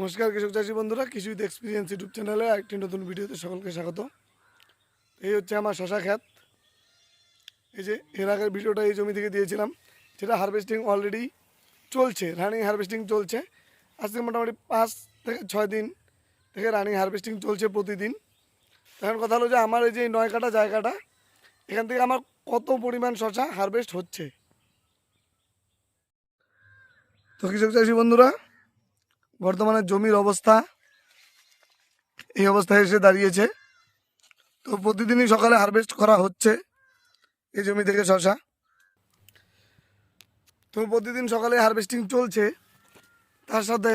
নমস্কার কৃষক চাষি বন্ধুরা, কৃষি উইথ এক্সপিরিয়েন্স ইউটিউব চ্যানেলে একটি নতুন ভিডিওতে সকলকে স্বাগত। এই হচ্ছে আমার শশা খ্যাত এই যে, এর আগের ভিডিওটা এই জমি থেকে দিয়েছিলাম, যেটা হারভেস্টিং অলরেডি চলছে রানিং হারভেস্টিং চলছে। আজকে মোটামুটি পাঁচ থেকে ছয় দিন থেকে রানিং হারভেস্টিং চলছে প্রতিদিন। এখন কথা হলো যে, আমার এই যে নয় কাটা জায়গাটা, এখান থেকে আমার কত পরিমাণ শশা হারভেস্ট হচ্ছে? তো কৃষক চাষি বন্ধুরা বর্তমানে জমির অবস্থা, এই অবস্থায় এসে দাঁড়িয়েছে। তো প্রতিদিনই সকালে হারভেস্ট করা হচ্ছে এই জমি থেকে শশা তো প্রতিদিন সকালে হারভেস্টিং চলছে। তার সাথে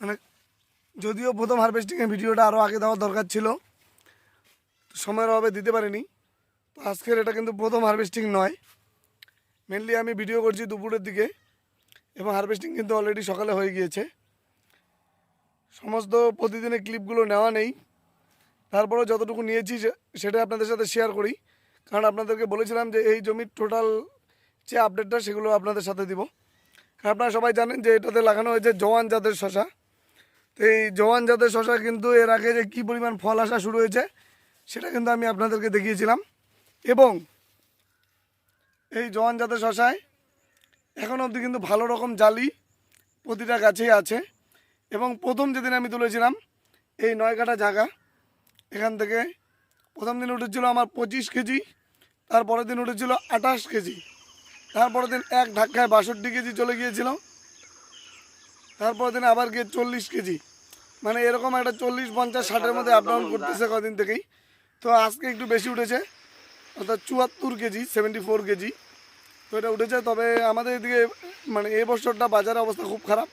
মানে যদিও প্রথম হারভেস্টিংয়ের ভিডিওটা আরও আগে দেওয়ার দরকার ছিল, সময়ের অভাবে দিতে পারিনি। তো আজকের এটা কিন্তু প্রথম হারভেস্টিং নয়। মেনলি আমি ভিডিও করছি দুপুরের দিকে। এবং হারভেস্টিং কিন্তু অলরেডি সকালে হয়ে গিয়েছে। সমস্ত প্রতিদিনের ক্লিপগুলো নেওয়া নেই। তারপরে যতটুকু নিয়েছি সেটা আপনাদের সাথে শেয়ার করি। কারণ আপনাদেরকে বলেছিলাম যে এই জমির টোটাল যে আপডেটটা সেগুলো আপনাদের সাথে দিব। কারণ আপনারা সবাই জানেন যে এটাতে লাগানো হয়েছে জওয়ান জাতের শশা। তো এই জওয়ান জাতের শশা কিন্তু এর আগে যে কী পরিমাণ ফল আসা শুরু হয়েছে, সেটা কিন্তু আমি আপনাদেরকে দেখিয়েছিলাম। এবং এই জওয়ান জাতের শশায় এখন অবধি কিন্তু ভালো রকম জালি প্রতিটা গাছেই আছে। এবং প্রথম যেদিন আমি তুলেছিলাম, এই নয় কাটা জায়গা এখান থেকে প্রথম দিন উঠেছিল আমার পঁচিশ কেজি, তারপরের দিন উঠেছিল আঠাশ কেজি, তারপরের দিন এক ধাক্কায় বাষট্টি কেজি চলে গিয়েছিল, তারপরের দিন আবার গিয়ে চল্লিশ কেজি। মানে এরকম একটা চল্লিশ, পঞ্চাশ, ষাটের মধ্যে আপ ডাউন করতেছে কদিন থেকেই। তো আজকে একটু বেশি উঠেছে, অর্থাৎ চুয়াত্তর কেজি সেভেন্টি ফোর কেজি। তো এটা উঠেছে। তবে আমাদের এদিকে মানে এ বছরটা বাজারের অবস্থা খুব খারাপ।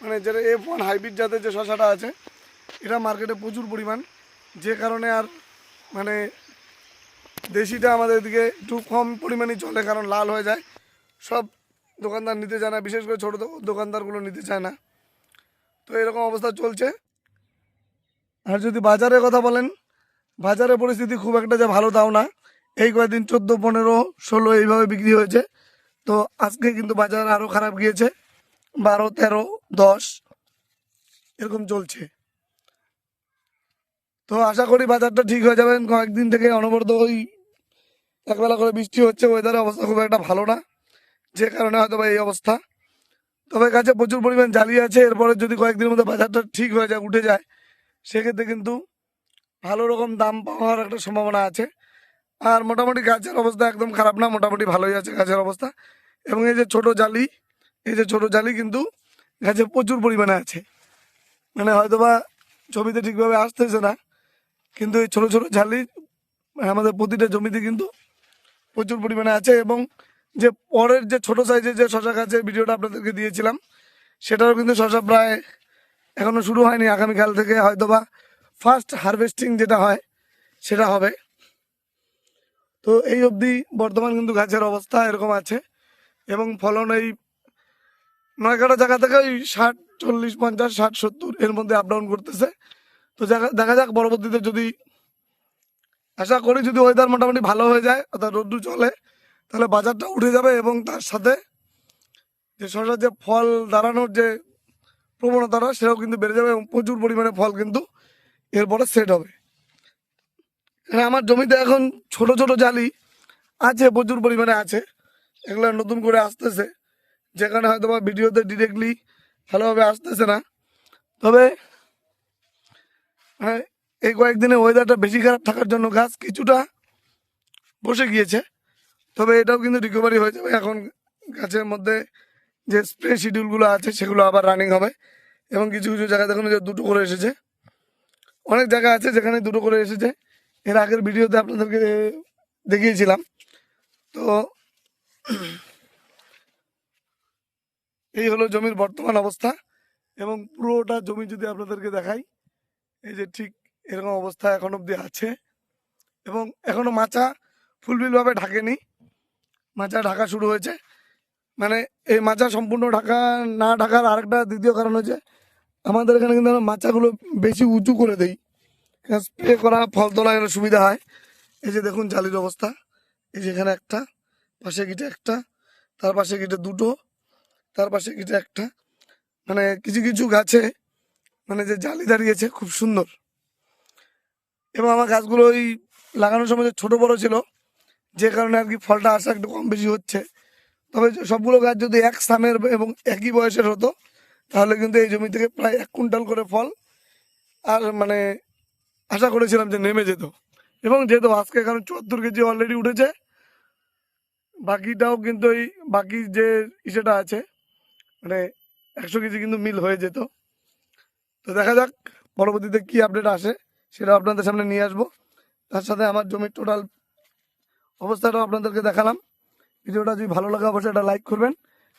মানে যেটা এফ ওয়ান হাইব্রিড জাতের যে শশাটা আছে, এটা মার্কেটে প্রচুর পরিমাণ। যে কারণে আর মানে দেশিটা আমাদের এদিকে একটু কম পরিমাণেই চলে, কারণ লাল হয়ে যায়। সব দোকানদার নিতে চায় না, বিশেষ করে ছোটো দোকানদারগুলো নিতে চায় না। তো এরকম অবস্থা চলছে। আর যদি বাজারের কথা বলেন, বাজারের পরিস্থিতি খুব একটা যে ভালো দাও না। এই কয়েকদিন চোদ্দ, পনেরো, ষোলো এইভাবে বিক্রি হয়েছে। তো আজকে কিন্তু বাজার আরও খারাপ গিয়েছে। বারো, তেরো, দশ, এরকম চলছে। তো আশা করি বাজারটা ঠিক হয়ে যাবে। কয়েকদিন থেকে অনবরত ওই একবেলা করে বৃষ্টি হচ্ছে ওয়েদারের অবস্থা খুব একটা ভালো না, যে কারণে হয়তো এই অবস্থা। তবে কাছে প্রচুর পরিমাণ জালি আছে, এরপরে যদি কয়েকদিনের মধ্যে বাজারটা ঠিক হয়ে যায়, উঠে যায়, সেক্ষেত্রে কিন্তু ভালো রকম দাম পাওয়ার একটা সম্ভাবনা আছে। আর মোটামুটি গাছের অবস্থা একদম খারাপ না, মোটামুটি ভালোই আছে গাছের অবস্থা। এবং এই যে ছোট জালি, এই যে ছোট জালি কিন্তু গাছে প্রচুর পরিমাণে আছে। মানে হয়তো বা জমিতে ঠিকভাবে আসতেছে না, কিন্তু এই ছোট ছোট জালি আমাদের প্রতিটা জমিতে কিন্তু প্রচুর পরিমাণে আছে। এবং যে পরের যে ছোট সাইজের যে শশা গাছের ভিডিওটা আপনাদেরকে দিয়েছিলাম সেটাও কিন্তু শশা প্রায় এখনও শুরু হয়নি। আগামীকাল থেকে হয়তো বা ফার্স্ট হারভেস্টিং যেটা হয়, সেটা হবে। তো এই অবধি বর্তমান কিন্তু গাছের অবস্থা এরকম আছে এবং ফলন এই নয় কাটা জায়গা থেকে ওই ষাট, চল্লিশ, পঞ্চাশ, ষাট, সত্তর এর মধ্যে আপ ডাউন করতেছে। তো দেখা- যাক পরবর্তীতে যদি আশা করি যদি ওয়েদার মোটামুটি ভালো হয়ে যায়, অর্থাৎ রোদ্দু চলে, তাহলে বাজারটা উঠে যাবে এবং তার সাথে যে শসার যে ফল দাঁড়ানোর যে প্রবণতাটা, সেটাও কিন্তু বেড়ে যাবে এবং প্রচুর পরিমাণে ফল কিন্তু এরপরে সেট হবে। আমার জমিতে এখন ছোট ছোট জালি আছে, প্রচুর পরিমাণে আছে। এগুলো নতুন করে আসতেছে। যেখানে হয়তো বা ভিডিওতে ডিরেক্টলি ভালোভাবে আসতেছে না। তবে হ্যাঁ এই কয়েকদিনে ওয়েদারটা বেশি খারাপ থাকার জন্য গাছ কিছুটা বসে গিয়েছে। তবে এটাও কিন্তু রিকভারি হয়ে যাবে। এখন গাছের মধ্যে যে স্প্রে শিডিউলগুলো আছে, সেগুলো আবার রানিং হবে। এবং কিছু কিছু জায়গায় দেখুন যে দুটো করে এসেছে। অনেক জায়গা আছে যেখানে দুটো করে এসেছে। এর আগের ভিডিওতে আপনাদেরকে দেখিয়েছিলাম। তো এই হলো জমির বর্তমান অবস্থা এবং পুরোটা জমি যদি আপনাদেরকে দেখাই, এই যে ঠিক এরকম অবস্থা এখন অবধি আছে এবং এখনও মাচা ফুলফিলভাবে ঢাকেনি। মাচা ঢাকা শুরু হয়েছে। মানে এই মাচা সম্পূর্ণ ঢাকা, না ঢাকার আরেকটা দ্বিতীয় কারণ হচ্ছে, আমাদের এখানে কিন্তু আমরা মাচাগুলো বেশি উঁচু করে দেই। স্প্রে করা, ফল তোলা এগুলো সুবিধা হয়। এই যে দেখুন জালির অবস্থা। এই যে এখানে একটা, পাশে গিটে একটা, তার পাশে গিটে দুটো, তার পাশে গিটে একটা। মানে কিছু কিছু গাছে মানে যে জালি দাঁড়িয়েছে, খুব সুন্দর। এবং আমার গাছগুলো ওই লাগানোর সময় যে ছোটো বড়ো ছিল, যে কারণে আর কি ফলটা আসা একটু কম বেশি হচ্ছে। তবে সবগুলো গাছ যদি এক স্থানের এবং একই বয়সের হতো, তাহলে কিন্তু এই জমি থেকে প্রায় এক কুইন্টাল করে ফল আর মানে আশা করেছিলাম যে নেমে যেত। এবং যেহেতু আজকে কারণ চুয়াত্তর কেজি অলরেডি উঠেছে, বাকিটাও কিন্তু এই বাকি যে ইসেটা আছে মানে একশো কেজি কিন্তু মিল হয়ে যেত। তো দেখা যাক, পরবর্তীতে কি আপডেট আসে সেটা আপনাদের সামনে নিয়ে আসব। তার সাথে আমার জমির টোটাল অবস্থাটাও আপনাদেরকে দেখালাম। ভিডিওটা যদি ভালো লাগে, অবশ্যই এটা লাইক করবেন।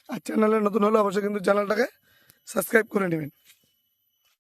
আর চ্যানেলে নতুন হলে অবশ্যই কিন্তু চ্যানেলটাকে সাবস্ক্রাইব করে নেবেন।